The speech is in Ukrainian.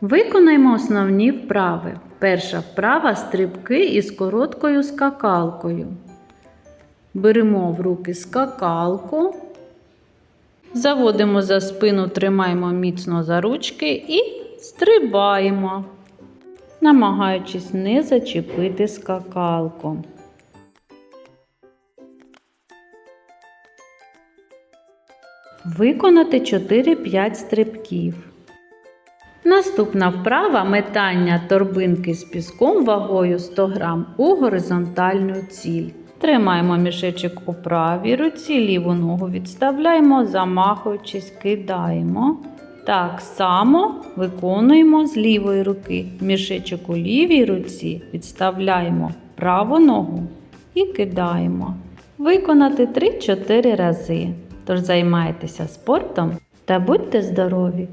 Виконаймо основні вправи. Перша вправа стрибки із короткою скакалкою. Беремо в руки скакалку, заводимо за спину, тримаємо міцно за ручки і стрибаємо, намагаючись не зачепити скакалку. Виконати 4-5 стрибків. Наступна вправа метання торбинки з піском вагою 100 грам у горизонтальну ціль. Тримаємо мішечок у правій руці, ліву ногу відставляємо, замахуючись, кидаємо. Так само виконуємо з лівої руки. Мішечок у лівій руці відставляємо праву ногу і кидаємо. Виконати 3-4 рази. Тож займайтеся спортом та будьте здорові!